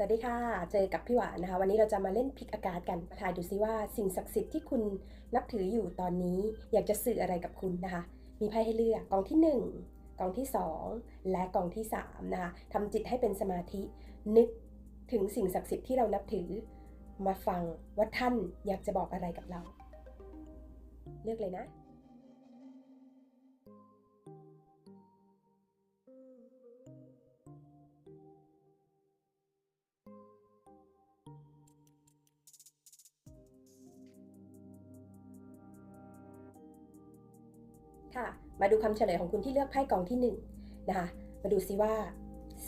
สวัสดีค่ะ เจอกับพี่หวานนะคะ วันนี้เราจะมาเล่นพิกอากาศกันทายดูซิว่าสิ่งศักดิ์สิทธิ์ที่คุณนับถืออยู่ตอนนี้ อยากจะสื่ออะไรกับคุณนะคะ มีไพ่ให้เลือกกองที่ 1กองที่ 2 และกองที่3นะคะทำจิตให้เป็นสมาธิ นึกถึงสิ่งศักดิ์สิทธิ์ที่เรานับถือ มาฟังว่าท่านอยากจะบอกอะไรกับเรา เลือกเลยนะ ค่ะ มาดูคำเฉลยของคุณที่เลือกไพ่กองที่1นงนะคะ มาดูซิว่า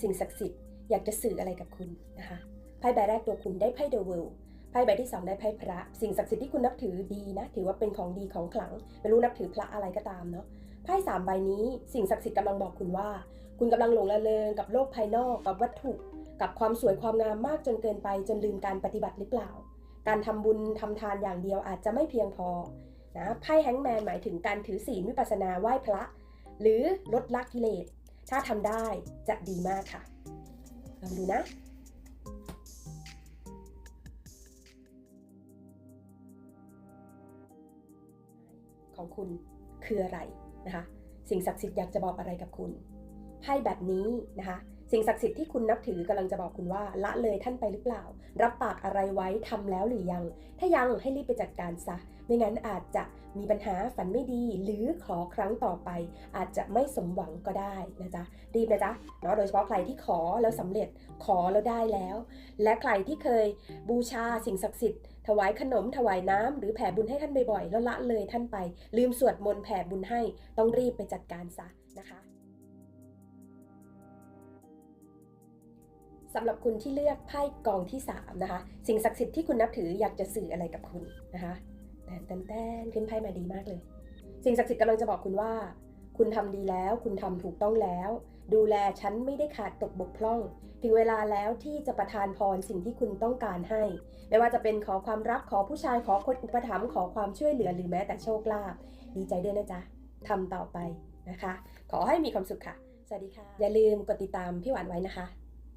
สิ่งศักดิ์สิทธิ์อยากจะสื่ออะไรกับคุณนะคะ ไพ่ใบแรกตัวคุณได้ไพ่เดอะเวิลด์ไพ่ใบที่ 2 ได้ไพ่พระ สิ่งศักดิ์สิทธิ์ที่คุณนับถือดีนะ ถือว่าเป็นของดีของขลัง ไม่รู้นับถือพระอะไรก็ตามเนาะ ไพ่สามใบนี้ สิ่งศักดิ์สิทธิ์กำลังบอกคุณว่า คุณกำลังหลงละเลงกับโลกภายนอก กับวัตถุ กับความสวยความงามมากจนเกินไป จนลืมการปฏิบัติหรือเปล่า การทำบุญทำทานอย่างเดียวอาจจะไม่เพียงพอ นะไพ่แฮงแมนหมายถึงการถือศีลวิปัสสนาไหว้พระ หรือลดละกิเลส ถ้าทำได้จะดีมากค่ะลองดูนะของคุณคืออะไรนะคะ สิ่งศักดิ์สิทธิ์อยากจะบอกอะไรกับคุณไพ่แบบนี้นะคะ สิ่งศักดิ์สิทธิ์ที่คุณนับถือกำลังจะบอกคุณว่าละเลยท่านไปหรือเปล่า รับปากอะไรไว้ทำแล้วหรือยัง ถ้ายังให้รีบไปจัดการซะ ไม่งั้นอาจจะมีปัญหาฝันไม่ดี หรือขอครั้งต่อไป อาจจะไม่สมหวังก็ได้นะจ๊ะรีบนะจ๊ะเนาะโดยเฉพาะใครที่ขอแล้วสำเร็จขอแล้วได้แล้ว และใครที่เคยบูชาสิ่งศักดิ์สิทธิ์ถวายขนมถวายน้ำหรือแผ่บุญให้ท่านบ่อยๆแล้วละเลยท่านไป ลืมสวดมนต์แผ่บุญให้ต้องรีบไปจัดการซะนะคะ สำหรับคุณที่เลือกไพ่กองที่ 3 นะคะ สิ่งศักดิ์สิทธิ์ที่คุณนับถืออยากจะสื่ออะไรกับคุณนะคะแตนแตนแตนขึ้นไพ่มาดีมากเลย สิ่งศักดิ์สิทธิ์กำลังจะบอกคุณว่า คุณทำดีแล้ว คุณทำถูกต้องแล้ว ดูแลฉันไม่ได้ขาดตกบกพร่อง ถึงเวลาแล้วที่จะประทานพรสิ่งที่คุณต้องการให้ ไม่ว่าจะเป็นขอความรักขอผู้ชายขอคนอุปถัมภ์ขอความช่วยเหลือหรือแม้แต่โชคลาภดีใจด้วยนะจ๊ะทำต่อไปนะคะ ขอให้มีความสุขค่ะ สวัสดีค่ะ อย่าลืมกดติดตามพี่หวานไว้นะคะ